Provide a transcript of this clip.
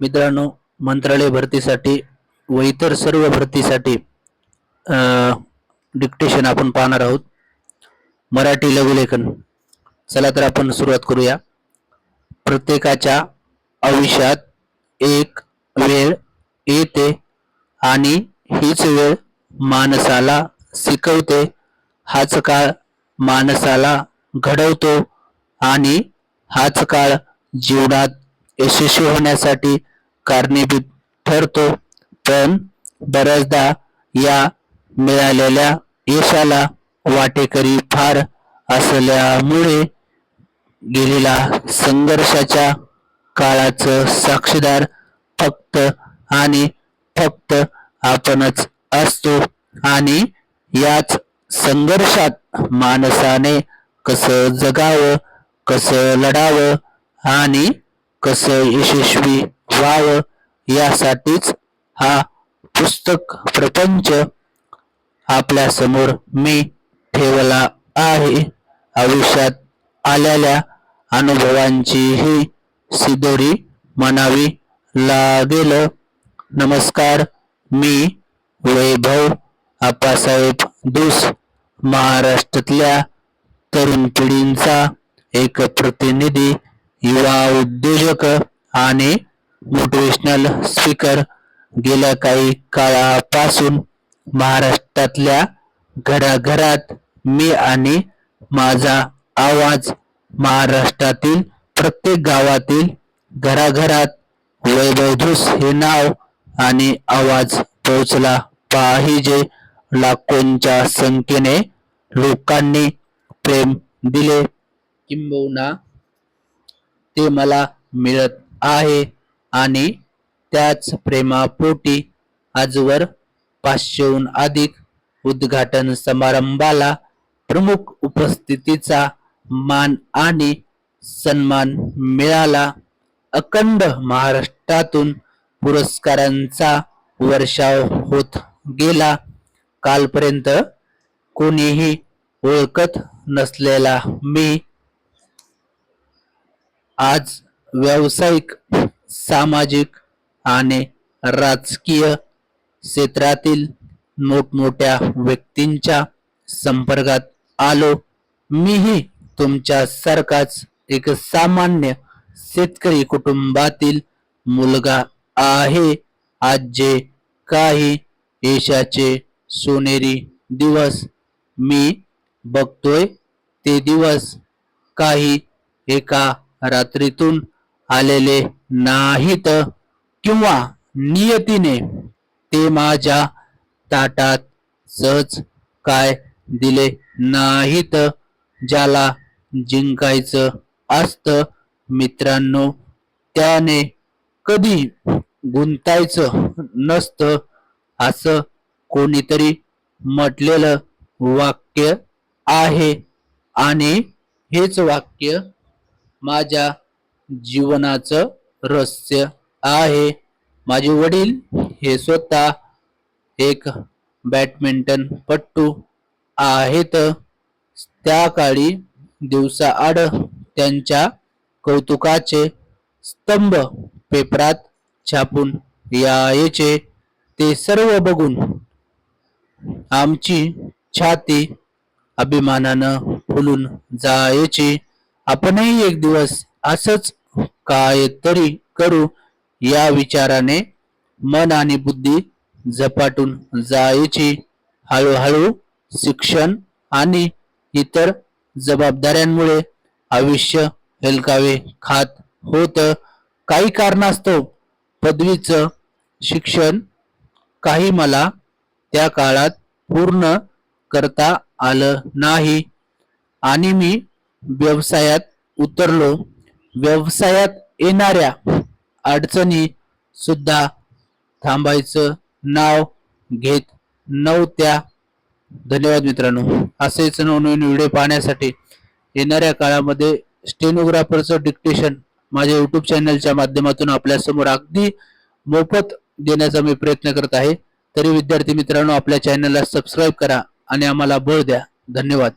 मित्रांनो मंत्रालय भरतीसाठी व इतर सर्व भरतीसाठी डिक्टेशन आपण पाहणार आहोत. मराठी लघुलेखन. चला तर आपण सुरुवात करूया. प्रत्येकाच्या आयुष्यात एक वेळ येते आणि हीच वेळ माणसाला शिकवते. हाच काळ माणसाला घडवतो आणि हाच काळ जीवनात यशस्वी होण्यासाठी कारणीभूत ठरतो पण बऱ्याचदा या मिळालेल्या यशाला वाटेकरी फार असल्यामुळे गेलेला संघर्षाच्या काळाचं साक्षीदार फक्त आणि फक्त आपणच असतो आणि याच संघर्षात माणसाने कसं जगावं कसं लढावं आणि कसं यशस्वी व्हावं यासाठीच हा पुस्तक प्रपंच आपल्यासमोर मी ठेवला आहे. आयुष्यात आलेल्या अनुभवांची ही सिदोरी म्हणावी लागेल. नमस्कार मी वैभव आप्पासाहेब दूस महाराष्ट्रातल्या तरुण पिढींचा एक प्रतिनिधी युवा उद्योजक आणि मोटिवेशनल स्पीकर गेल्या काही काळापासून महाराष्ट्रातल्या घराघरात मी आणि माझा आवाज महाराष्ट्रातील प्रत्येक गावातील घराघरात वैभवधूस हे नाव आणि आवाज पोहोचला पाहिजे लाखोंच्या संख्येने लोकांनी प्रेम दिले. किंबहुना ते मला मिळत आहे. आणि त्याच प्रेमापोटी आजवर पाचशेहून अधिक उद्घाटन समारंभाला प्रमुख उपस्थितीचा मान आणि सन्मान मिळाला. अखंड महाराष्ट्रातून पुरस्कारांचा वर्षाव होत गेला. कालपर्यंत कोणीही ओळखत नसलेला मी आज व्यावसायिक सामाजिक आणि राजकीय क्षेत्रातील मोठमोठ्या व्यक्तींच्या संपर्कात आलो. मीही तुमच्यासारखाच एक सामान्य शेतकरी कुटुंबातील मुलगा आहे. आज जे काही यशाचे सोनेरी दिवस मी बघतोय ते दिवस काही एका रात्रीतून आलेले नाहीत किंवा नियतीने ते माझ्या ताटात सहज काय दिले नाहीत ज्याला जिंकायचं असतं मित्रांनो त्याने कधी गुंतायचं नसतं असं कोणीतरी म्हटलेलं वाक्य आहे. आणि हेच वाक्य माझ्या जीवनाचं रहस्य आहे. माझे वडील हे स्वतः एक बॅडमिंटन पट्टू आहेत. त्या काळी दिवसाआड त्यांच्या कौतुकाचे स्तंभ पेपरात छापून यायचे. ते सर्व बघून आमची छाती अभिमानानं फुलून जायची. आपणही एक दिवस असंच कायतरी करू या विचाराने मन आणि बुद्धी झपाटून जायची. हळूहळू शिक्षण आणि इतर जबाबदाऱ्यांमुळे आयुष्य हेलकावे खात होत. काही कारणास्तव पदवीचं शिक्षण काही मला त्या काळात पूर्ण करता आलं नाही. आणि मी व्यवसायात उतरलो. व्यवसायात येणाऱ्या अडचणी सुद्धा थांबायचं नाव घेत नव्हत्या. धन्यवाद मित्रांनो. असेच नवनवीन व्हिडिओ पाहण्यासाठी येणाऱ्या काळामध्ये स्टेनोग्राफरचं डिक्टेशन माझ्या युट्यूब चॅनलच्या माध्यमातून आपल्यासमोर अगदी मोफत देण्याचा मी प्रयत्न करत आहे. तरी विद्यार्थी मित्रांनो आपल्या चॅनलला सबस्क्राईब करा आणि आम्हाला बळ द्या. धन्यवाद.